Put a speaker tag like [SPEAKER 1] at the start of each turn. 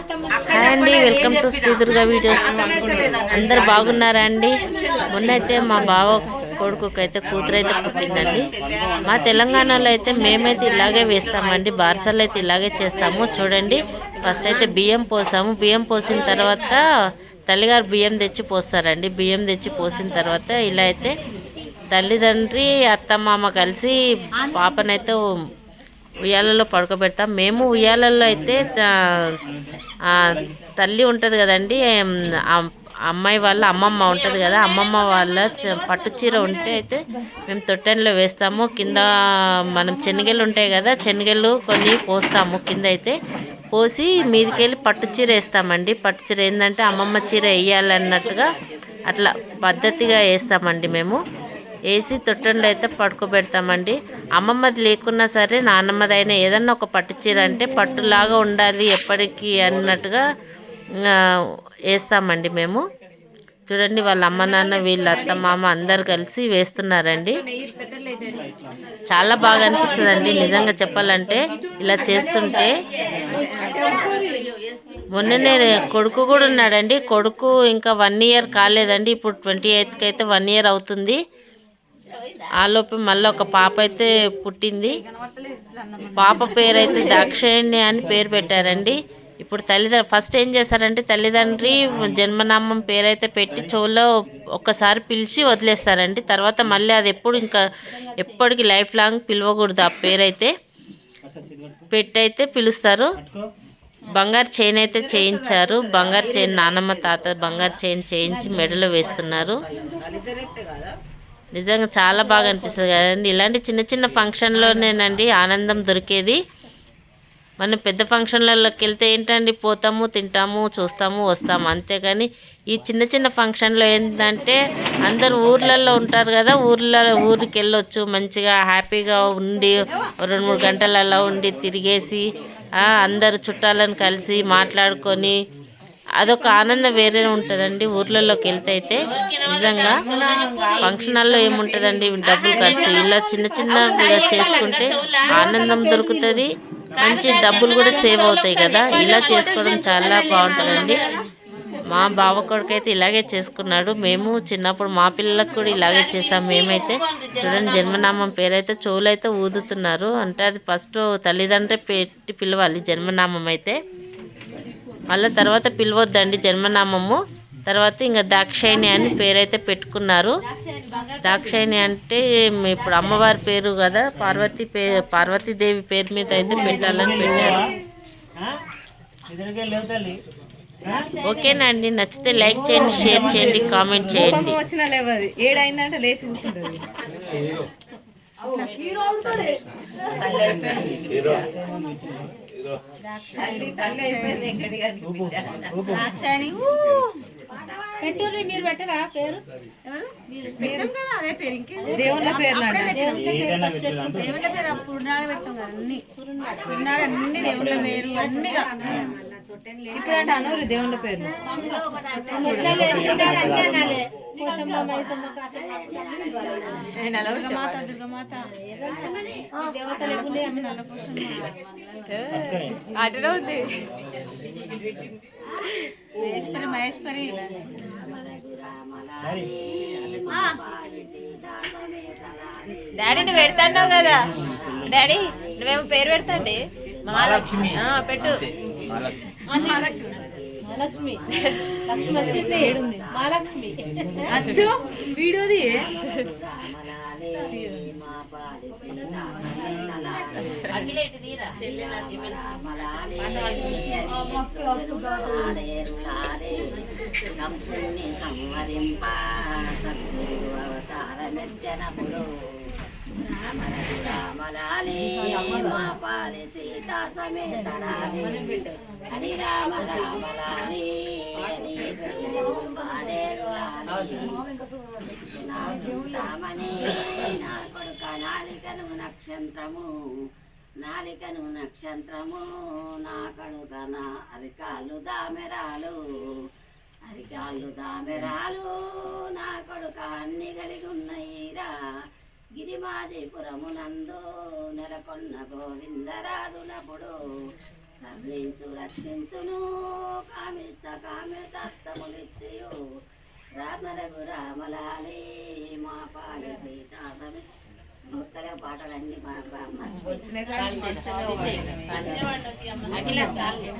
[SPEAKER 1] Hi అండి welcome to Sri Durga videos. అందరు బాగున్నారా అండి? మొన్న అయితే మా బావ కొడుకుకి అయితే కూతురు అయితే పుట్టిందండి. మా తెలంగాణలో అయితే మేమైతే ఇలాగే వేస్తామండి. బారసాలు అయితే ఇలాగే చేస్తాము. చూడండి ఫస్ట్ అయితే బియ్యం పోసాము. బియ్యం పోసిన తర్వాత తల్లిగారు బియ్యం తెచ్చి పోస్తారండి. బియ్యం తెచ్చి పోసిన తర్వాత ఇలా అయితే తల్లిదండ్రి అత్త మామ కలిసి పాపనైతే ఉయ్యాలలో పడుకోబెడతాం. మేము ఉయ్యాలలో అయితే తల్లి ఉంటుంది కదండి అమ్మాయి వాళ్ళ అమ్మమ్మ ఉంటుంది కదా అమ్మమ్మ వాళ్ళ చ- పట్టు చీర ఉంటే అయితే మేము తొట్టెన్లో వేస్తాము. కింద మనం శనగలు ఉంటాయి కదా శనగలు కొన్ని పోస్తాము కింద అయితే. పోసి మీదికెళ్ళి పట్టు చీర వేస్తామండి. పట్టు చీర ఏంటంటే అమ్మమ్మ చీర వేయాలన్నట్టుగా అట్లా పద్ధతిగా వేస్తామండి మేము. వేసి తొట్టంలో అయితే పడుకోబెడతామండి. అమ్మమ్మది లేకున్నా సరే నాన్నమ్మది అయినా ఏదన్నా ఒక పట్టు చీర అంటే పట్టులాగా ఉండాలి ఎప్పటికీ అన్నట్టుగా వేస్తామండి మేము. చూడండి వాళ్ళ అమ్మ నాన్న వీళ్ళ అత్త మామ అందరు కలిసి వేస్తున్నారండి. చాలా బాగా అనిపిస్తుందండి. నిజంగా చెప్పాలంటే ఇలా చేస్తుంటే. మొన్ననే కొడుకు కూడా ఉన్నాడండి. కొడుకు ఇంకా వన్ ఇయర్ కాలేదండి. ఇప్పుడు ట్వంటీ ఎయిత్కి అయితే వన్ ఇయర్ అవుతుంది. ఆలోపు మళ్ళీ ఒక పాప అయితే పుట్టింది. పాప పేరైతే దాక్షాయణి అని పేరు పెట్టారండి. ఇప్పుడు తల్లిదండ్రు ఫస్ట్ ఏం చేస్తారంటే తల్లిదండ్రి జన్మనామం పేరైతే పెట్టి చెవులో ఒక్కసారి పిలిచి వదిలేస్తారండి. తర్వాత మళ్ళీ అది ఎప్పుడు ఇంకా ఎప్పటికీ లైఫ్ లాంగ్ పిలవకూడదు ఆ పేరైతే. పెట్టయితే పిలుస్తారు. బంగారు చైన్ అయితే చేయించారు. బంగారు చైన్ నానమ్మ తాత బంగారు చైన్ చేయించి మెడలో వేస్తున్నారు. నిజంగా చాలా బాగా అనిపిస్తుంది కదండి. ఇలాంటి చిన్న చిన్న ఫంక్షన్లోనేనండి ఆనందం దొరికేది. మనం పెద్ద ఫంక్షన్లలోకి వెళ్తే ఏంటండి? పోతాము తింటాము చూస్తాము వస్తాము. అంతేగాని ఈ చిన్న చిన్న ఫంక్షన్లో ఏంటంటే అందరు ఊర్లలో ఉంటారు కదా. ఊర్లలో ఊరికి వెళ్ళొచ్చు మంచిగా హ్యాపీగా ఉండి రెండు మూడు గంటలలో ఉండి తిరిగేసి అందరు చుట్టాలను కలిసి మాట్లాడుకొని అదొక ఆనందం వేరే ఉంటుందండి. ఊర్లలోకి వెళ్తే అయితే నిజంగా ఫంక్షన్ హాల్లో ఏముంటుందండి? డబ్బులు ఖర్చు. ఇలా చిన్న చిన్నగా చేసుకుంటే ఆనందం దొరుకుతుంది. మంచి డబ్బులు కూడా సేవ్ అవుతాయి కదా? ఇలా చేసుకోవడం చాలా బాగుంటుందండి. మా బావ కొడుకు అయితే ఇలాగే చేసుకున్నాడు. మేము చిన్నప్పుడు మా పిల్లలకు కూడా ఇలాగే చేసాం మేమైతే చూడండి జన్మనామం పేరైతే చెవులు అయితే ఊదుతున్నారు. అంటే అది ఫస్ట్ తల్లిదండ్రి పెట్టి పిలవాలి జన్మనామం అయితే. మళ్ళీ తర్వాత పిలవద్దండి జన్మనామము. తర్వాత ఇంకా దాక్షాయిని అని పేరైతే పెట్టుకున్నారు. దాక్షాయిని అంటే ఇప్పుడు అమ్మవారి పేరు కదా పార్వతి పే పార్వతీదేవి పేరు మీద అయితే పెట్టాలని పెట్టారు. ఓకేనా అండి నచ్చితే లైక్ చేయండి షేర్ చేయండి కామెంట్ చేయండి.
[SPEAKER 2] ఏడైందంటే లేచి కూర్చుంటది
[SPEAKER 3] పెట్టుర్రి మీరు పెట్టరా? పేరు?
[SPEAKER 2] దేవుళ్ళ పేరు
[SPEAKER 3] దేవుళ్ళ పేరు అప్పుడు ఉన్నాడు పెట్టాం కదా అన్ని. ఉన్నాడు అన్ని దేవుళ్ళ పేరు అన్నిగా.
[SPEAKER 2] ఇప్పుడు అంటే అనూరి దేవుళ్ళ పేరు
[SPEAKER 3] దుర్గమాత దుర్గమాత. దేవతలు ఎగులే అన్ని నల్ల
[SPEAKER 2] అటులో ఉంది.
[SPEAKER 3] మహేశ్వరి మహేశ్వరి.
[SPEAKER 2] డాడీ నువ్వు పెడతాన్నావు కదా. డాడీ నువ్వేమో పేరు పెడతాండి. మహాలక్ష్మి. ఆ, పెట్టు.
[SPEAKER 3] లక్ష్మి. లక్ష్మి. వచ్చింది ఏడుంది. మహాలక్ష్మి. అచ్చు. వీడియోది
[SPEAKER 4] సంహరింప సద్గురు అవతారమెత్తనప్పుడు రామలాలి మా పాలి సీతా సమేతలాలి హరి రామ రామలాలి అని పాడేరు లాలి నా నా కొడుక నాలికను నక్షత్రము నాలికను నక్షత్రము నా కడుక నా అరికాలు దామెరాలు అరికాళ్ళు దామెరాలు నా కొడుక అన్ని కలిగి ఉన్నాయి. గిరిమాదిపురమునందు నెలకొన్న గోవిందరాదులప్పుడు కర్ణించు రక్షించును. కామిష్ట కామితత్తములిచ్చయు రామ రఘు రామలాలి మా పాలి సీతా సమి కొత్తగా పాటలన్నీ మా బ్రాహ్మణ
[SPEAKER 1] అఖిల చాలు